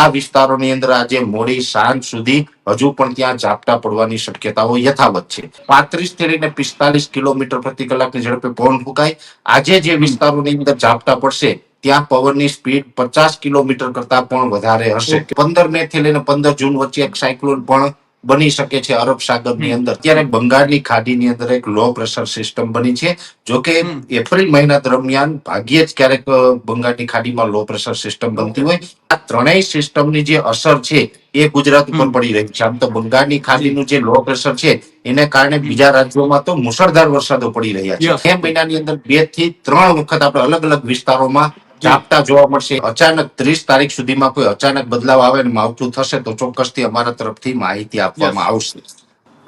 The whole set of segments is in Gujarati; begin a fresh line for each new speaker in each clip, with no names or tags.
આ વિસ્તારોની અંદર આજે મોડી સાંજ સુધી હજુ પણ ત્યાં ઝાપટા પડવાની શક્યતાઓ યથાવત છે. પાંત્રીસથી લઈને પિસ્તાલીસ કિલોમીટર પ્રતિ કલાકની ઝડપે પવન ફૂંકાય. આજે જે વિસ્તારોની અંદર ઝાપટા પડશે, ત્યાં પવનની સ્પીડ પચાસ કિલોમીટર કરતા પણ વધારે હશે. પંદર મે થી લઈને પંદર જૂન વચ્ચે એક સાયક્લોન પણ બની શકે છે અરબ સાગરની અંદર. ત્યારે બંગાળની ખાડીની અંદર એક લો પ્રેશર સિસ્ટમ બની છે જો કે એપ્રિલ મહિના દરમિયાન ભાગ્યે જ ક્યારેક બંગાળની ખાડીમાં લો પ્રેશર સિસ્ટમ બનતી હોય. આ ત્રણેય સિસ્ટમની જે અસર છે એ ગુજરાત ઉપર પડી રહી છે. આમ તો બંગાળની ખાડીનું જે લો પ્રેશર છે એને કારણે બીજા રાજ્યોમાં તો મુશળધાર વરસાદો પડી રહ્યા. છે. એ મહિનાની અંદર બેથી ત્રણ વખત આપણે અલગ અલગ વિસ્તારોમાં ઝાપટા જોવા મળશે. અચાનક ત્રીસ તારીખ સુધીમાં કોઈ અચાનક બદલાવ આવે ને માવઠું થશે તો ચોક્કસથી અમારા તરફથી માહિતી આપવામાં આવશે.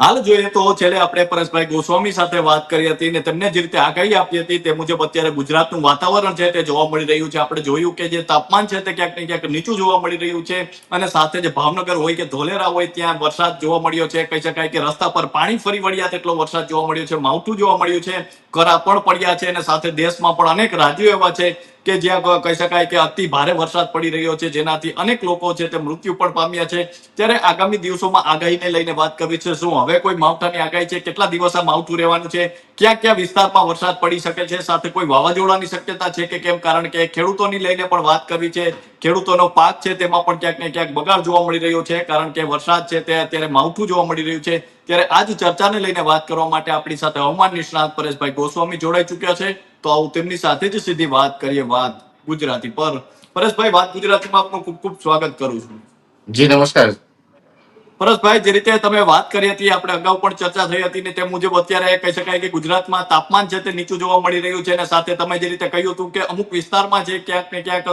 હાલ જોઈએ તો છેલ્લે આપણે પરેશભાઈ ગોસ્વામી સાથે વાત કરી હતી ને તેમને જે રીતે આગાહી આપી હતી તે મુજબ અત્યારે ગુજરાતનું વાતાવરણ છે તે જોવા મળી રહ્યું છે. આપણે જોયું કે જે તાપમાન છે તે ક્યાંક ને ક્યાંક નીચું જોવા મળી રહ્યું છે અને સાથે જે ભાવનગર હોય કે ધોલેરા હોય ત્યાં વરસાદ જોવા મળ્યો છે. કહી શકાય કે રસ્તા પર પાણી ફરી વળ્યા તેટલો વરસાદ જોવા મળ્યો છે માવઠું જોવા મળ્યું છે કરા પણ પડ્યા છે અને સાથે દેશમાં પણ અનેક રાજ્યો એવા છે કે જ્યાં કહી શકાય કે અતિ ભારે વરસાદ પડી રહ્યો છે, જેનાથી અનેક લોકો છે તે મૃત્યુ પણ પામ્યા છે. ત્યારે આગામી દિવસોમાં આગાહીને લઈને વાત કરવી છે, શું હવે કોઈ માવઠાની આગાહી છે? કેટલા દિવસ આ માવઠું રહેવાનું છે? ક્યાં ક્યાં વિસ્તારમાં વરસાદ પડી શકે છે? સાથે કોઈ વાવાઝોડાની શક્યતા છે કે કેમ? કારણ કે ખેડૂતોની લઈને પણ વાત કરવી છે. ખેડૂતોનો પાક છે તેમાં પણ ક્યાંક ને ક્યાંક બગાડ જોવા મળી રહ્યો છે, કારણ કે વરસાદ છે તે અત્યારે માવઠું જોવા મળી રહ્યું છે. ત્યારે આજ ચર્ચાને લઈને વાત કરવા માટે આપણી સાથે હવામાન નિષ્ણાત પરેશભાઈ ગોસ્વામી જોડાઈ ચુક્યા છે. તો આવું તેમની સાથે જ સીધી વાત કરીએ વાત ગુજરાતી પર. પરેશભાઈ, વાત ગુજરાતીમાં આપનું ખૂબ ખૂબ સ્વાગત કરું છું.
જી, નમસ્કાર.
પરેશભાઈ જે રીતે તમે વાત કરી હતી, આપણે અગાઉ પણ ચર્ચા થઈ હતી ને તે મુજબ અત્યારે કહી શકાય કે ગુજરાતમાં તાપમાન છે તે નીચું જોવા મળી રહ્યું છે અને સાથે તમે જે રીતે કહ્યું હતું કે અમુક વિસ્તારમાં જે ક્યાંક ને ક્યાંક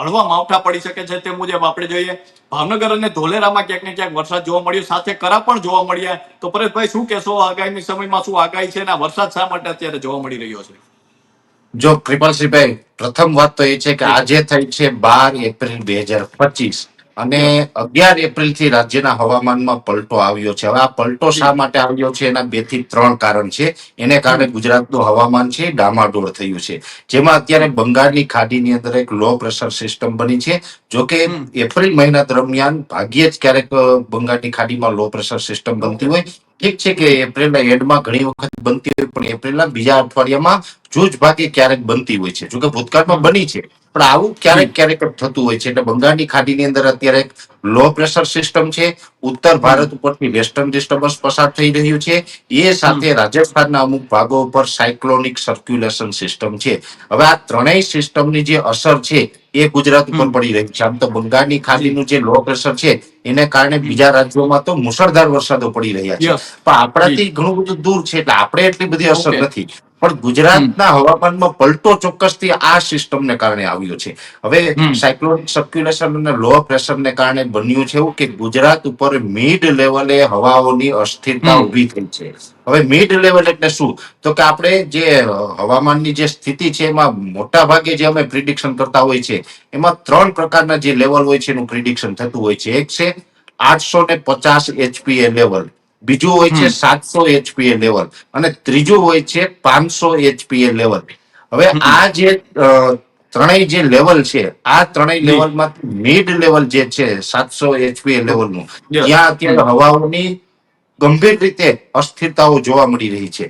હળવા માવઠા પડી શકે છે તે મુજબ આપણે જોઈએ, ભાવનગર અને ધોલેરામાં ક્યાંક ને ક્યાંક વરસાદ જોવા મળ્યો, સાથે કરા પણ જોવા મળ્યા. તો પરેશભાઈ, શું કહેશો આગામી સમયમાં શું આગાહી છે અને વરસાદ શા માટે અત્યારે જોવા મળી રહ્યો છે?
જો કૃપાલસિંહભાઈ, પ્રથમ વાત તો એ છે કે આજે થઈ છે બાર એપ્રિલ બે હજાર પચીસ. અને અગિયાર એપ્રિલથી રાજ્યના હવામાનમાં પલટો આવ્યો છે. હવે આ પલટો શા માટે આવ્યો છે? એના બેથી ત્રણ કારણ છે. એને કારણે ગુજરાતનું હવામાન છે ડામાડોળ થયું છે. જેમાં અત્યારે બંગાળની ખાડીની અંદર એક લો પ્રેશર સિસ્ટમ બની છે. જો કે એપ્રિલ મહિના દરમિયાન ભાગ્યે જ ક્યારેક બંગાળની ખાડીમાં લો પ્રેશર સિસ્ટમ બનતી હોય. ઠીક છે કે એપ્રિલના એન્ડમાં ઘણી વખત બનતી હોય પણ એપ્રિલના બીજા અઠવાડિયામાં જૂજ ભાગે ક્યારેક બનતી હોય છે. જોકે ભૂતકાળમાં બની છે. પણ આવું ક્યારેક ક્યારેક થતું હોય છે. એટલે બંગાળની ખાડીની અંદર અત્યારે લો પ્રેશર સિસ્ટમ છે. ઉત્તર ભારત ઉપરથી વેસ્ટર્ન ડિસ્ટર્બન્સ પસાર થઈ રહ્યું છે. એ સાથે રાજસ્થાનના અમુક ભાગો ઉપર સાયક્લોનિક સર્ક્યુલેશન સિસ્ટમ છે. હવે આ ત્રણેય સિસ્ટમની જે અસર છે એ ગુજરાત ઉપર પડી રહી છે. આમ તો બંગાળની ખાડીનું જે લો પ્રેશર છે એને કારણે બીજા રાજ્યોમાં તો મુશળધાર વરસાદો પડી રહ્યા છે. પણ આપણાથી ઘણું બધું દૂર છે. એટલે આપણે એટલી બધી અસર નથી. પણ ગુજરાતના હવામાનમાં પલટો ચોક્કસથી આ સિસ્ટમને કારણે આવ્યો છે. હવે. સાયક્લોનિક સર્ક્યુલેશન અને લો પ્રેશરને કારણે બન્યું છે એવું કે ગુજરાત ઉપર મિડ લેવલે હવાઓની અસ્થિરતા ઊભી થઈ છે. હવે મિડ લેવલ એટલે શું? તો કે આપણે જે હવામાનની જે સ્થિતિ છે એમાં મોટા ભાગે જે અમે પ્રિડિક્શન કરતા હોય છે એમાં ત્રણ પ્રકારના જે લેવલ હોય છે એનું પ્રિડિક્શન થતું હોય છે. એક છે આઠસો ને પચાસ એચપીએ લેવલ બીજું હોય છે સાતસો એચપીએ લેવલ અને ત્રીજું હોય છે પાંચસો એચપીએ લેવલ હવે આ જે ત્રણેય જે લેવલ છે આ ત્રણેય લેવલમાં મિડ લેવલ જે છે સાતસો એચપીએ લેવલનું ત્યાં અત્યારે હવાઓની ગંભીર રીતે અસ્થિરતાઓ જોવા મળી રહી છે.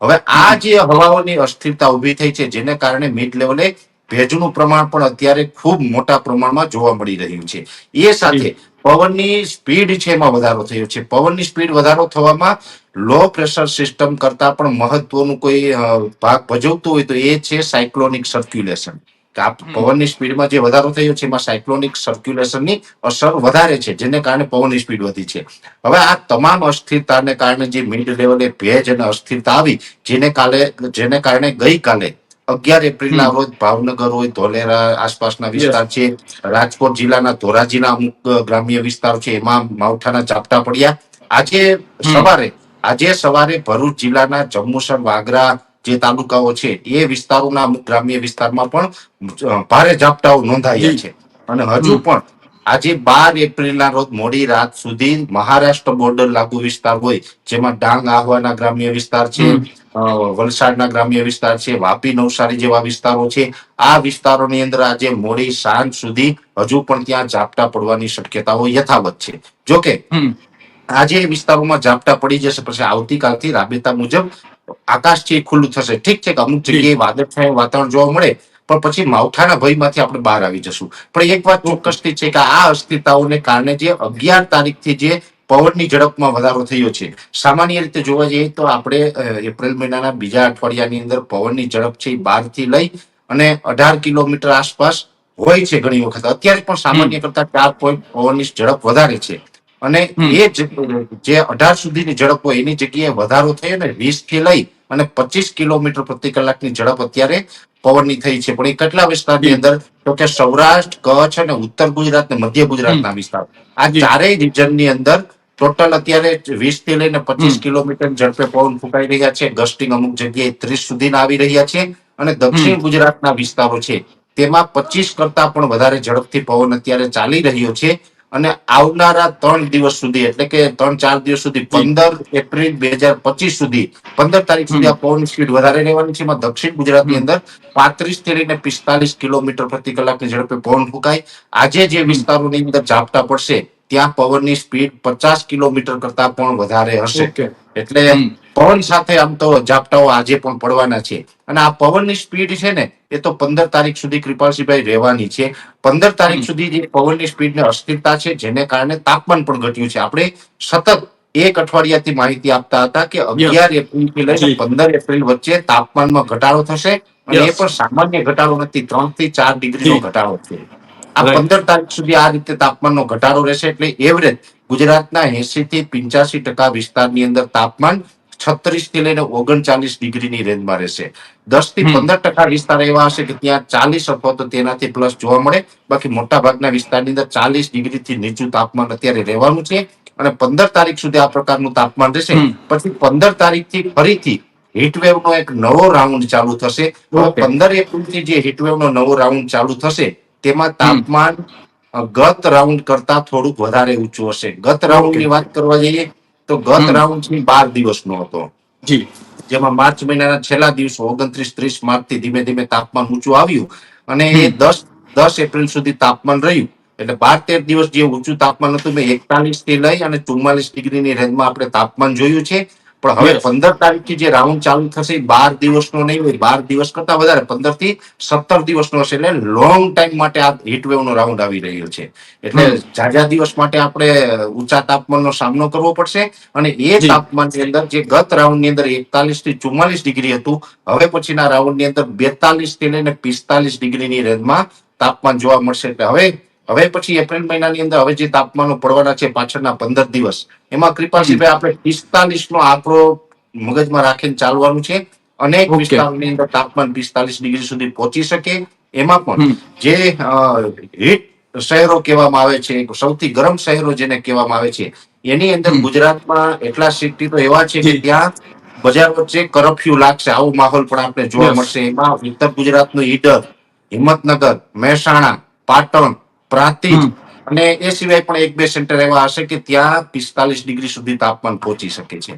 હવે આ જે હવાઓની અસ્થિરતા ઊભી થઈ છે જેને કારણે મિડ લેવલે ભેજનું પ્રમાણ પણ અત્યારે ખૂબ મોટા પ્રમાણમાં જોવા મળી રહ્યું છે. એ સાથે પવનની સ્પીડ છે એમાં વધારો થયો છે. પવનની સ્પીડ વધારો થવામાં લો પ્રેશર સિસ્ટમ કરતા પણ મહત્વનું કોઈ ભાગ ભજવતું હોય તો એ છે સાયક્લોનિક સર્ક્યુલેશન આ પવનની સ્પીડમાં જે વધારો થયો છે એમાં સાયક્લોનિક સર્ક્યુલેશનની અસર વધારે છે જેને કારણે પવનની સ્પીડ વધી છે. હવે આ તમામ અસ્થિરતાને કારણે જે મિડ લેવલે ભેજ અને અસ્થિરતા આવી જેને કાલે જેને કારણે ગઈકાલે અગિયાર એપ્રિલના રોજ ભાવનગર હોય ધોલેરા આસપાસના વિસ્તાર છે રાજકોટ જિલ્લાના ધોરાજીના અમુક ગ્રામ્ય વિસ્તાર છે એમાં માવઠાના ઝાપટા પડ્યા. આજે સવારે આજે સવારે ભરૂચ જિલ્લાના જંબુસર વાગરા જે તાલુકાઓ છે એ વિસ્તારોના અમુક ગ્રામ્ય વિસ્તારમાં પણ ભારે ઝાપટાઓ નોંધાયા છે. અને હજુ પણ આજે બાર એપ્રિલના રોજ મોડી રાત સુધી મહારાષ્ટ્ર બોર્ડર લાગુ વિસ્તાર હોય જેમાં ડાંગ આહવાના ગ્રામ્ય વિસ્તાર છે વલસાડના ગ્રામ્ય વિસ્તાર છે વાપી નવસારી જેવા વિસ્તારો છે. આ વિસ્તારોની અંદર આજે મોડી સાંજ સુધી હજુ પણ ત્યાં ઝાપટા પડવાની શક્યતાઓ યથાવત છે. જોકે આજે એ વિસ્તારોમાં ઝાપટા પડી જશે પછી આવતીકાલથી રાબેતા મુજબ આકાશ છે ખુલ્લું થશે. ઠીક છે કે અમુક જગ્યાએ વાદળછાયું વાતાવરણ જોવા મળે પણ પછી માવઠાના ભયમાંથી આપણે બહાર આવી જશું. પણ એક વાત ચોક્કસથી છે કે આ અસ્થિરતાઓને કારણે જે અગિયાર તારીખથી જે પવનની ઝડપમાં વધારો થયો છે સામાન્ય રીતે જોવા જઈએ તો આપણે એપ્રિલ મહિનાના બીજા અઠવાડિયાની અંદર પવનની ઝડપ છે એ બારથી લઈ અને અઢાર કિલોમીટર આસપાસ હોય છે ઘણી વખત. અત્યારે પણ સામાન્ય કરતા ચાર પોઈન્ટ પવનની ઝડપ વધારે છે. અને એ જ જે અઢાર સુધીની ઝડપ હોય એની જગ્યાએ વધારો થયો ને વીસથી લઈ અને પચીસ કિલોમીટર પ્રતિ કલાકની ઝડપ અત્યારે પવનની થઈ છે. પણ એ કેટલા વિસ્તારની અંદર? તો કે સૌરાષ્ટ્ર કચ્છ અને ઉત્તર ગુજરાત ને મધ્ય ગુજરાતના વિસ્તાર. આ. ચારેય રિજનની અંદર ટોટલ અત્યારે વીસથી લઈને પચીસ કિલોમીટર ઝડપે પવન ફૂંકાઈ રહ્યા છે. ગસ્ટિંગ અમુક જગ્યાએ ત્રીસ સુધીના આવી રહ્યા છે અને દક્ષિણ ગુજરાતના વિસ્તારો છે. તેમાં પચીસ કરતા પણ વધારે ઝડપથી પવન અત્યારે ચાલી રહ્યો છે. અને આવનારા ત્રણ દિવસ સુધી એટલે કે ત્રણ ચાર દિવસ સુધી પંદર એપ્રિલ બે હજાર પચીસ સુધી પંદર તારીખ સુધી આ પવનની સ્પીડ વધારે રહેવાની છે. એમાં દક્ષિણ ગુજરાતની અંદર પાંત્રીસથી લઈને પિસ્તાલીસ કિલોમીટર પ્રતિ કલાકની ઝડપે પવન ફૂંકાય. આજે જે વિસ્તારોની અંદર ઝાપટા પડશે ત્યાં પવનની સ્પીડ પચાસ કિલોમીટર કરતા પણ વધારે હશે. એટલે. પવન સાથે આમ તો ઝાપટાઓ આજે પણ પડવાના છે. અને આ પવનની સ્પીડ છે ને એ તો પંદર તારીખ સુધી કૃપાલસિંહભાઈ રહેવાની છે. પંદર તારીખ સુધી જે પવનની સ્પીડ અસ્થિરતા છે જેને કારણે તાપમાન પણ ઘટ્યું છે. આપણે સતત એક અઠવાડિયાથી માહિતી આપતા હતા કે અગિયાર એપ્રિલથી લઈને પંદર એપ્રિલ વચ્ચે તાપમાનમાં ઘટાડો થશે. અને એ પણ સામાન્ય ઘટાડો નથી ત્રણથી ચાર ડિગ્રીનો
નો
ઘટાડો છે. આ પંદર તારીખ સુધી આ રીતે તાપમાનનો ઘટાડો રહેશે એટલે એવરેજ ગુજરાતના એસી થી પિંચાસી ટકા વિસ્તારની અંદર તાપમાન છત્રીસથી લઈને ઓગણચાલીસ ડિગ્રીની રેન્જમાં રહેશે.
દસથી
પંદર ટકા વિસ્તાર એવા હશે કે ત્યાં ચાલીસ અથવા તો તેનાથી પ્લસ જોવા મળે. બાકી મોટા ભાગના વિસ્તારની અંદર ચાલીસ ડિગ્રીથી નીચું તાપમાન અત્યારે રહેવાનું છે. અને પંદર તારીખ સુધી આ પ્રકારનું તાપમાન રહેશે. પછી પંદર તારીખથી ફરીથી હીટવેવ નો એક નવો રાઉન્ડ ચાલુ થશે. પંદર એપ્રિલથી જે હીટવેવ નો નવો રાઉન્ડ ચાલુ થશે તેમાં તાપમાન ગત રાઉન્ડ કરતા થોડુંક વધારે ઊંચું હશે. ગત રાઉન્ડની વાત કરવા જઈએ તો ગત રાઉન્ડની બાર દિવસનો હતો.
જી.
જેમાં માર્ચ મહિનાના છેલ્લા દિવસો ઓગણત્રીસ ત્રીસ માર્ચથી ધીમે ધીમે તાપમાન ઊંચું આવ્યું અને એ દસ દસ એપ્રિલ સુધી તાપમાન રહ્યું. એટલે બાર તેર દિવસ જે ઊંચું તાપમાન હતું મેં એકતાલીસથી લઈ અને ચુમ્માલીસ ડિગ્રીની રેન્જમાં આપણે તાપમાન જોયું છે. પણ હવે પંદર તારીખથી જે રાઉન્ડ ચાલુ થશે બાર દિવસનો નહીં હોય બાર દિવસ કરતા વધારે પંદરથી સત્તર દિવસનો હશે એટલે લોંગ ટાઈમ માટે આ હીટવેવ નો રાઉન્ડ આવી રહ્યો છે. એટલે. ઝાઝા દિવસ માટે આપણે ઊંચા તાપમાનનો સામનો કરવો પડશે અને એ તાપમાનની અંદર જે ગત રાઉન્ડની અંદર એકતાલીસથી ચુમ્માલીસ ડિગ્રી હતું હવે પછીના રાઉન્ડની અંદર બેતાલીસથી લઈને પિસ્તાલીસ ડિગ્રીની રેન્જમાં તાપમાન જોવા મળશે. એટલે હવે હવે પછી એપ્રિલ મહિનાની અંદર હવે જે તાપમાનો પડવાના છે પાછળના પંદર દિવસ એમાં કૃપાલસિંહભાઈ આપણે પિસ્તાલીસ નો આંકડો મગજમાં રાખીને ચાલવાનું છે અનેક. વિસ્તારોની અંદર તાપમાન પિસ્તાલીસ ડિગ્રી સુધી પહોંચી શકે. એમાં પણ જે હીટ શહેરો કહેવામાં આવે છે સૌથી ગરમ શહેરો જેને કહેવામાં આવે છે એની અંદર ગુજરાતમાં એટલા સિટી તો એવા છે કે ત્યાં બજાર વચ્ચે કરફ્યુ લાગશે. આવો માહોલ પણ આપણે જોવા મળશે. એમાં ઉત્તર ગુજરાતનું ઈડર હિંમતનગર મહેસાણા પાટણ પ્રાંતિજ. અને એ સિવાય પણ એક બે સેન્ટર એવા હશે કે ત્યાં પિસ્તાલીસ ડિગ્રી સુધી તાપમાન પહોંચી શકે છે.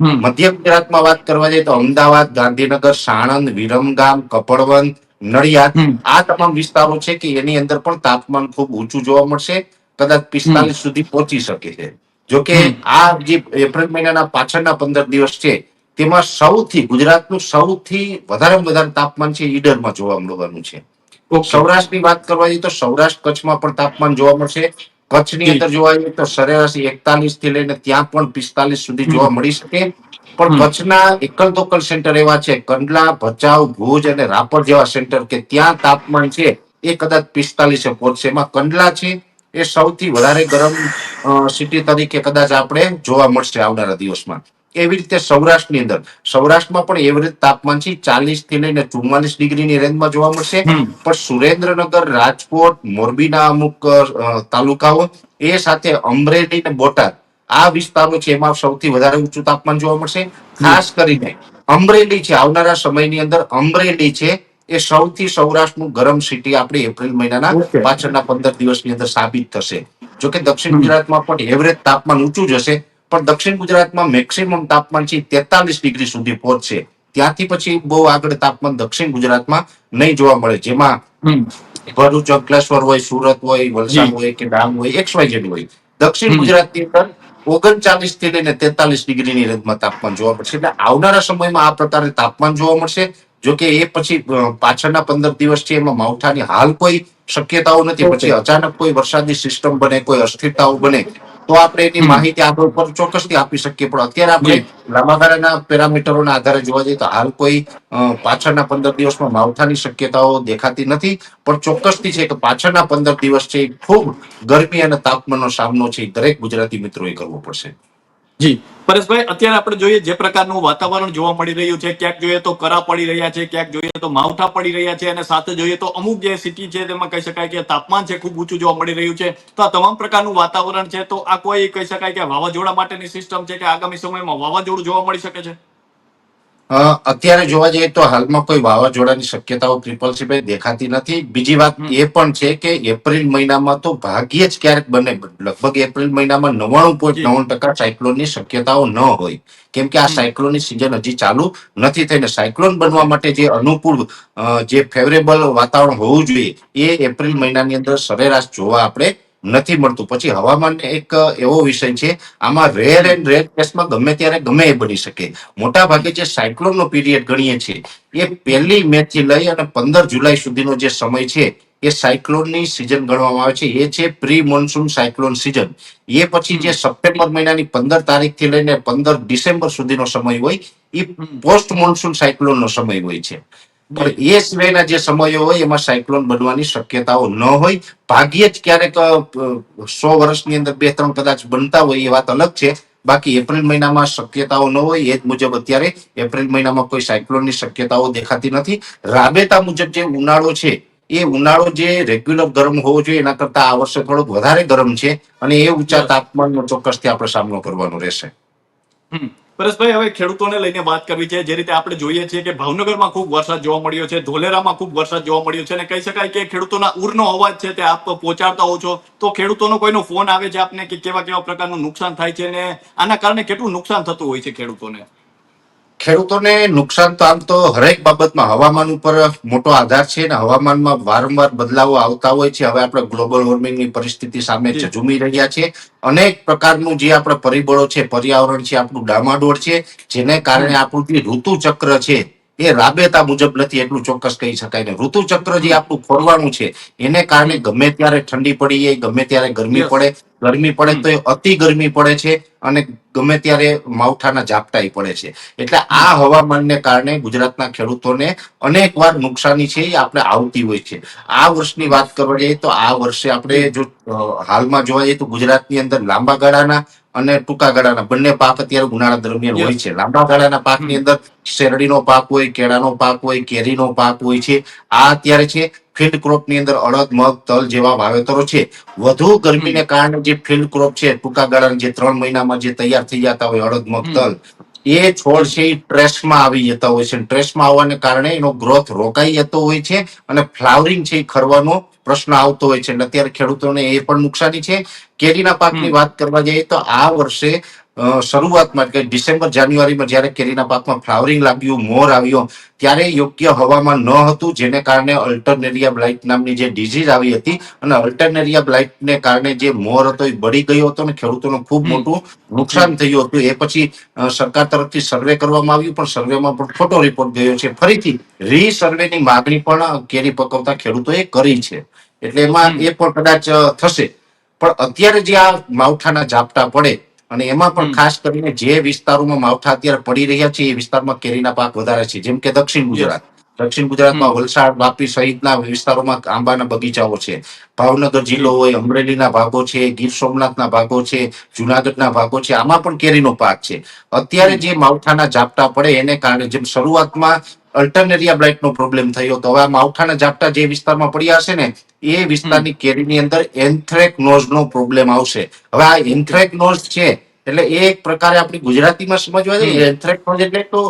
મધ્ય ગુજરાતમાં વાત કરવા જઈએ તો અમદાવાદ ગાંધીનગર સાણંદ વિરમગામ કપડવંત નડિયાદ આ તમામ વિસ્તારો છે કે એની અંદર પણ તાપમાન ખૂબ ઊંચું જોવા મળશે. કદાચ પિસ્તાલીસ સુધી પહોંચી શકે છે. જોકે. આ જે એપ્રિલ મહિનાના પાછળના પંદર દિવસ છે તેમાં સૌથી ગુજરાતનું સૌથી વધારે વધારે તાપમાન છે ઈડરમાં જોવા મળવાનું છે.
ઓકે
સૌરાષ્ટ્રની વાત કરવા જઈએ તો સૌરાષ્ટ્ર કચ્છમાં પણ તાપમાન જોવા મળશે. કચ્છની અંદર જોવા જઈએ તો સરેરાશ એકતાલીસથી લઈને ત્યાં પણ પિસ્તાલીસ સુધી જોવા મળી શકે. પણ કચ્છના એકલ દોકલ સેન્ટર એવા છે કંડલા ભચાઉ ભુજ અને રાપર જેવા સેન્ટર કે ત્યાં તાપમાન છે એ કદાચ પિસ્તાલીસે પહોંચશે. એમાં કંડલા છે એ સૌથી વધારે ગરમ સિટી તરીકે કદાચ આપણે જોવા મળશે આવનારા દિવસમાં. એવી રીતે સૌરાષ્ટ્રની અંદર. સૌરાષ્ટ્રમાં પણ એવરેજ તાપમાન છે ચાલીસથી લઈને ચુમ્માલીસ ડિગ્રીની રેન્જમાં જોવા મળશે. પણ સુરેન્દ્રનગર રાજકોટ મોરબીના અમુક તાલુકાઓ એ સાથે અમરેલી ને બોટાદ આ વિસ્તારો છે એમાં સૌથી વધારે ઊંચું તાપમાન જોવા મળશે. ખાસ કરીને અમરેલી છે આવનારા સમયની અંદર અમરેલી છે એ સૌથી સૌરાષ્ટ્રનું ગરમ સિટી આપણે એપ્રિલ મહિનાના. પાછળના પંદર દિવસની અંદર સાબિત થશે. જોકે દક્ષિણ ગુજરાતમાં પણ એવરેજ તાપમાન ઊંચું જ હશે. પણ દક્ષિણ ગુજરાતમાં મેક્સિમમ તાપમાન છે તેતાલીસ ડિગ્રી સુધી પહોંચશે. ત્યાંથી પછી બહુ આગળ તાપમાન દક્ષિણ ગુજરાતમાં નહીં જોવા મળે. જેમાં ભરૂચ અંકલેશ્વર હોય સુરત હોય વલસાડ હોય કે ડાંગ હોય એક્સ વાય હોય. દક્ષિણ ગુજરાતની અંદર ઓગણચાલીસથી લઈને તેતાલીસ ડિગ્રીની રેન્જમાં તાપમાન જોવા મળશે. એટલે આવનારા સમયમાં આ પ્રકારે તાપમાન જોવા મળશે. જો કે એ પછી પાછળના પંદર દિવસ છે એમાં માવઠાની હાલ કોઈ શક્યતાઓ નથી. પછી અચાનક કોઈ વરસાદી સિસ્ટમ બને કોઈ અસ્થિરતાઓ બને તો આપણે એની. માહિતી આગળ પર ચોક્કસથી આપી શકીએ પણ અત્યારે આપણે. લાંબા ગાળાના પેરામીટરોના આધારે જોવા જઈએ તો હાલ કોઈ પાછળના પંદર દિવસમાં માવઠાની શક્યતાઓ દેખાતી નથી પણ ચોક્કસથી છે કે પાછળના પંદર દિવસ છે ખૂબ ગરમી અને તાપમાનનો સામનો છે દરેક ગુજરાતી મિત્રોએ કરવો પડશે
જી. પરેશભાઈ, અત્યારે આપણે જોઈએ જે પ્રકારનું વાતાવરણ જોવા મળી રહ્યું છે, ક્યાંક જોઈએ તો કરા પડી રહ્યા છે, ક્યાંક જોઈએ તો માવઠા પડી રહ્યા છે અને સાથે જોઈએ તો અમુક જે સિટી છે તેમાં કહી શકાય કે તાપમાન છે ખૂબ ઊંચું જોવા મળી રહ્યું છે. તો આ તમામ પ્રકારનું વાતાવરણ છે તો આ કોઈ કહી શકાય કે વાવાઝોડા માટેની સિસ્ટમ છે કે આગામી સમયમાં વાવાઝોડું જોવા મળી શકે છે?
અત્યારે જોવા જઈએ તો હાલમાં કોઈ વાવાઝોડાની શક્યતાઓ ત્રિપલસીભાઈ દેખાતી નથી બીજી વાત એ પણ છે કે એપ્રિલ મહિનામાં તો ભાગ્યે જ ક્યારેક બને લગભગ એપ્રિલ મહિનામાં નવ્વાણું પોઈન્ટ. નવ્વાણું ટકા સાયક્લોનની શક્યતાઓ ન હોય કેમ કે આ. સાયક્લોનની સિઝન હજી ચાલુ નથી થઈને સાયક્લોન બનવા માટે જે અનુકૂળ જે ફેવરેબલ વાતાવરણ હોવું જોઈએ એ એપ્રિલ મહિનાની અંદર સરેરાશ જોવા આપણે નથી મળતું. પછી હવામાન એક એવો વિષય છે આમાં રેર એન્ડ રેર કેસમાં ગમે ત્યારે ગમે એ બની શકે. મોટા ભાગે જે સાયક્લોનનો પીરિયડ ગણીએ છીએ એ પહેલી મે થી લઈ અને પંદર જુલાઈ સુધીનો જે સમય છે એ સાયક્લોનની સિઝન ગણવામાં આવે છે. એ છે પ્રી મોન્સૂન સાયક્લોન સિઝન એ પછી જે સપ્ટેમ્બર મહિનાની પંદર તારીખથી લઈને પંદર ડિસેમ્બર સુધીનો સમય હોય એ પોસ્ટ મોન્સૂન સાયક્લોનનો સમય હોય છે. પણ એ સિવાયના જે સમયો હોય એમાં સાયક્લોન બનવાની શક્યતાઓ ન હોય. ભાગ્યે જ ક્યારેક સો વર્ષની અંદર બે ત્રણ કદાચ બનતા હોય એ વાત અલગ છે. બાકી એપ્રિલ મહિનામાં શક્યતાઓ ન હોય એ જ મુજબ અત્યારે એપ્રિલ મહિનામાં કોઈ સાયક્લોનની શક્યતાઓ દેખાતી નથી. રાબેતા મુજબ જે ઉનાળો છે એ ઉનાળો જે રેગ્યુલર ગરમ હોવો જોઈએ એના કરતા આ વર્ષે થોડોક વધારે ગરમ છે અને એ ઊંચા તાપમાનનો ચોક્કસથી આપણે સામનો કરવાનો રહેશે.
હમ. પરેશભાઈ, હવે ખેડૂતોને લઈને વાત કરવી છે. જે રીતે આપણે જોઈએ છીએ કે ભાવનગરમાં ખૂબ વરસાદ જોવા મળ્યો છે, ધોલેરામાં ખૂબ વરસાદ જોવા મળ્યો છે અને કહી શકાય કે ખેડૂતોના ઉરનો અવાજ છે તે આપ પહોંચાડતા હો છો. તો ખેડૂતોનો કોઈનો ફોન આવે છે આપને કે કેવા કેવા પ્રકારનું નુકસાન થાય છે અને આના કારણે કેટલું નુકસાન થતું હોય છે ખેડૂતોને?
ખેડૂતોને નુકસાન તો આમ તો હરેક બાબતમાં હવામાન ઉપર મોટો આધાર છે અને હવામાનમાં વારંવાર બદલાવો આવતા હોય છે. હવે આપણે ગ્લોબલ વોર્મિંગની પરિસ્થિતિ સામે. ઝૂમી રહ્યા છે. અનેક પ્રકારનું જે આપણા પરિબળો છે પર્યાવરણ છે આપણું ડામાડોળ છે જેને કારણે આપણું જે ઋતુ ચક્ર છે એ રાબેતા મુજબ નથી એટલું ચોક્કસ કહી શકાય ને. ઋતુ ચક્ર જે આપણું ખોરવાનું છે એને કારણે ગમે ત્યારે ઠંડી પડી જાય ગમે ત્યારે ગરમી પડે ગરમી પડે તો એ અતિ ગરમી પડે છે અને ગમે ત્યારે માવઠાના ઝાપટાઈ પડે છે. એટલે આ હવામાનને કારણે ગુજરાતના ખેડૂતોને અનેક વાર નુકસાની છે એ આપણે આવતી હોય છે. આ વર્ષની વાત કરવા જઈએ તો આ વર્ષે આપણે જો હાલમાં જોવા જઈએ તો ગુજરાતની અંદર લાંબા ગાળાના અને ટૂંકા ગાળાના બંને પાક અત્યારે ઉનાળા દરમિયાન હોય છે. લાંબા ગાળાના પાકની અંદર શેરડીનો પાક હોય કેળાનો પાક હોય કેરીનો પાક હોય છે. આ અત્યારે છે ફિલ્ડ ક્રોપની અંદર અડદ મગ તલ જેવા વાવેતરો છે. વધુ ગરમીને કારણે જે ફિલ્ડ ક્રોપ છે ટૂંકા ગાળાના જે ત્રણ મહિનામાં જે તૈયાર થઈ જતા હોય અડદ મગ તલ એ છોડ છે એ ટ્રેસમાં આવી જતા હોય છે. ટ્રેસમાં આવવાને કારણે એનો ગ્રોથ રોકાઈ જતો હોય છે અને ફ્લાવરિંગ છે એ ખરવાનો પ્રશ્ન આવતો હોય છે. એટલે અત્યારે ખેડૂતોને એ પણ નુકસાની છે. કેરીના પાકની વાત કરવા જઈએ તો આ વર્ષે શરૂઆતમાં કે ડિસેમ્બર જાન્યુઆરીમાં જ્યારે કેરીના પાકમાં ફ્લાવરિંગ લાગ્યું મોર આવ્યો ત્યારે યોગ્ય હવામાન ન હતું જેને કારણે અલ્ટરનેરિયા બ્લાઇટ નામની જે ડિઝીઝ આવી હતી અને અલ્ટરનેરિયા બ્લાઇટને કારણે જે મોર હતો એ બળી ગયો હતો અને ખેડૂતોનું ખૂબ મોટું નુકસાન થયું હતું. એ પછી સરકાર તરફથી સર્વે કરવામાં આવ્યું પણ સર્વેમાં પણ ખોટો રિપોર્ટ ગયો છે. ફરીથી રી સર્વેની માગણી પણ કેરી પકવતા ખેડૂતોએ કરી છે. એટલે એમાં એ પણ કદાચ થશે. પણ અત્યારે જે આ માવઠાના ઝાપટા પડે અને એમાં પણ ખાસ કરીને જે વિસ્તારોમાં માવઠા અત્યારે પડી રહ્યા છે એ વિસ્તારમાં કેરીના પાક વધારે છે. જેમ કે દક્ષિણ ગુજરાત. દક્ષિણ ગુજરાતમાં વલસાડ વાપી સહિતના વિસ્તારોમાં આંબાના બગીચાઓ છે. ભાવનગર જિલ્લો હોય અમરેલીના ભાગો છે ગીર સોમનાથના ભાગો છે જુનાગઢના ભાગો છે આમાં પણ કેરીનો પાક છે. અત્યારે જે માવઠાના ઝાપટા પડે એને કારણે જેમ શરૂઆતમાં અલ્ટરનેરિયા બ્લાઇટનો પ્રોબ્લેમ થયો તો હવે આ માવઠાના ઝાપટા જે વિસ્તારમાં પડ્યા હશે ને એ વિસ્તારની કેરીની અંદર એન્થ્રેકનોઝનો પ્રોબ્લેમ આવશે. હવે આ એન્થ્રેકનોઝ છે એટલે એ એક પ્રકારે આપણી ગુજરાતીમાં સમજવા જઈએ એન્થ્રેક્નોઝ એટલે તો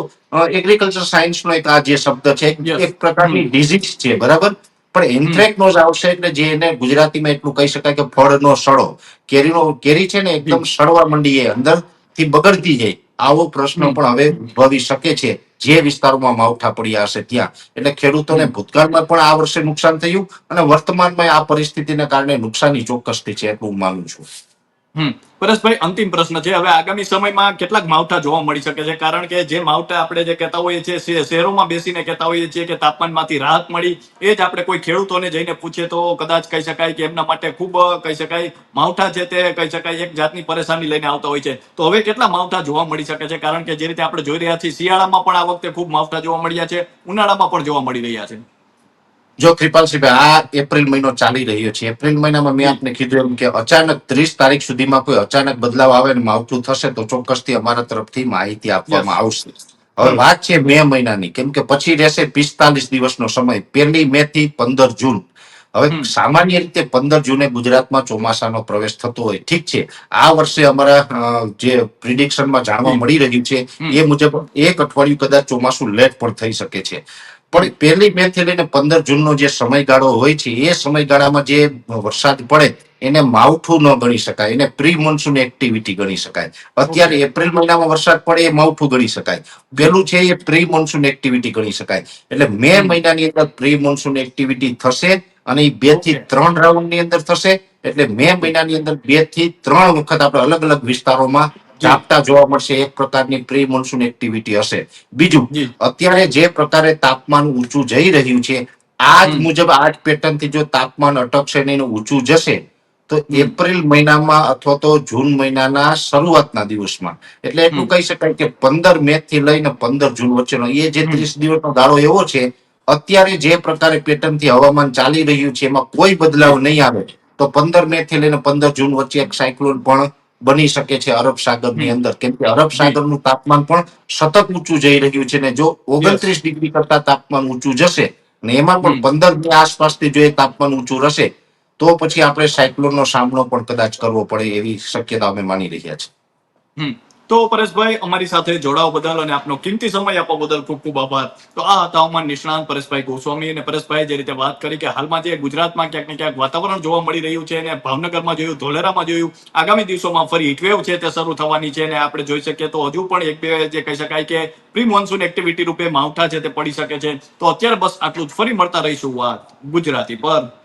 એગ્રીકલ્ચર સાયન્સ નો એક આ જે શબ્દ છે એક પ્રકારની ડિઝીઝ છે બરાબર? પણ એન્થ્રેક્નોઝ આવશે એટલે જે એને ગુજરાતીમાં એટલું કહી શકાય કે ફળનો સડો કેરીનો કેરી છે ને એકદમ સડવા મંડી એ અંદરથી બગડતી જાય આવો પ્રશ્ન પણ હવે ભવી શકે છે જે વિસ્તારોમાં માવઠા પડ્યા હશે ત્યાં. એટલે ખેડૂતોને ભૂતકાળમાં પણ આ વર્ષે નુકસાન થયું અને વર્તમાનમાં આ પરિસ્થિતિને કારણે નુકસાની ચોક્કસથી છે એટલું હું માનું છું.
પરેશભાઈ, અંતિમ પ્રશ્ન છે. હવે આગામી સમયમાં કેટલાક માવઠા જોવા મળી શકે છે. કારણ કે જે માવઠા આપણે જે કહેતા હોઈએ છીએ શહેરોમાં બેસીને કહેતા હોઈએ છીએ કે તાપમાનમાંથી રાહત મળી, એ જ આપણે કોઈ ખેડૂતોને જઈને પૂછીએ તો કદાચ કહી શકાય કે એમના માટે ખૂબ, કહી શકાય, માવઠા છે તે, કહી શકાય, એક જાતની પરેશાની લઈને આવતા હોય છે. તો હવે કેટલા માવઠા જોવા મળી શકે છે? કારણ કે જે રીતે આપણે જોઈ રહ્યા છીએ, શિયાળામાં પણ આ વખતે ખૂબ માવઠા જોવા મળ્યા છે. ઉનાળામાં પણ જોવા મળી રહ્યા છે.
જો કૃપાલસિંહભાઈ આ એપ્રિલ મહિનો ચાલી રહ્યો છે. એપ્રિલ મહિનામાં મેં આપને કીધું એમ કે અચાનક ત્રીસ તારીખ સુધીમાં કોઈ અચાનક બદલાવ આવે ને માવઠું થશે તો ચોક્કસથી અમારા તરફથી માહિતી આપવામાં આવશે. હવે વાત છે મે મહિનાની. કેમ કે પછી રહેશે પિસ્તાલીસ દિવસનો સમય. પહેલી મે થી પંદર જૂન. હવે સામાન્ય રીતે પંદર જૂને ગુજરાતમાં ચોમાસાનો પ્રવેશ થતો હોય ઠીક છે. આ વર્ષે અમારા જે પ્રિડિક્શનમાં જાણવા મળી રહ્યું છે એ મુજબ એક અઠવાડિયું કદાચ ચોમાસું લેટ પણ થઈ શકે છે. પણ પહેલી મે થી લઈને પંદર જૂનનો જે સમયગાળો હોય છે એ સમયગાળામાં જે વરસાદ પડે એને માવઠું ન ગણી શકાય. એને પ્રી મોન્સૂન એક્ટિવિટી ગણી શકાય. અત્યારે એપ્રિલ મહિનામાં વરસાદ પડે એ માવઠું ગણી શકાય. પેલું છે એ પ્રી મોન્સૂન એક્ટિવિટી ગણી શકાય. એટલે મે મહિનાની અંદર પ્રી મોન્સૂન એક્ટિવિટી થશે અને એ બેથી ત્રણ રાઉન્ડની અંદર થશે. એટલે મે મહિનાની અંદર બેથી ત્રણ વખત આપણે અલગ અલગ વિસ્તારોમાં ઝાપટા જોવા મળશે એક પ્રકારની પ્રી મોન્સૂન એક્ટિવિટી હશે. બીજું અત્યારે જે પ્રકારે તાપમાન ઊંચું જઈ રહ્યું છે આ જ મુજબ આ જ પેટર્નથી જો તાપમાન અટકશે ને એનું ઊંચું જશે તો એપ્રિલ મહિનામાં અથવા તો જૂન મહિનાના શરૂઆતના દિવસમાં. એટલે એટલું કહી શકાય કે પંદર મે થી લઈને પંદર જૂન વચ્ચેનો એ જે ત્રીસ દિવસનો ગાળો એવો છે અત્યારે જે પ્રકારે પેટર્નથી હવામાન ચાલી રહ્યું છે એમાં કોઈ બદલાવ નહીં આવે. તો પંદર મે થી લઈને પંદર જૂન વચ્ચે એક સાયક્લોન પણ બની શકે છે અરબ સાગરની અંદર. કેમ કે અરબ સાગરનું તાપમાન પણ સતત ઊંચું જઈ રહ્યું છે ને જો ઓગણત્રીસ ડિગ્રી કરતા તાપમાન ઊંચું જશે ને એમાં પણ પંદર મે આસપાસથી જો એ તાપમાન ઊંચું રહેશે તો પછી આપણે સાયક્લોનનો સામનો પણ કદાચ કરવો પડે એવી શક્યતા અમે માની રહ્યા છીએ.
તો પરેશભાઈ, અમારી સાથે જોડાવ બદલ અને આપનો કિંમતી સમય આપવા બદલ ખૂબ ખૂબ આભાર. તો આ હતા હવામાન નિષ્ણાંત પરેશભાઈ ગોસ્વામી અને પરેશભાઈ જે રીતે વાત કરી કે હાલમાં જે ગુજરાતમાં ક્યાંક ને ક્યાંક વાતાવરણ જોવા મળી રહ્યું છે અને ભાવનગરમાં જોયું, ધોલેરામાં જોયું, આગામી દિવસોમાં ફરી હીટવેવ છે તે શરૂ થવાની છે અને આપણે જોઈ શકીએ તો હજુ પણ એક બે જે કહી શકાય કે પ્રી મોન્સૂન એક્ટિવિટી રૂપે માવઠા છે તે પડી શકે છે. તો અત્યારે બસ આટલું જ. ફરી મળતા રહીશું વાત ગુજરાતી પર.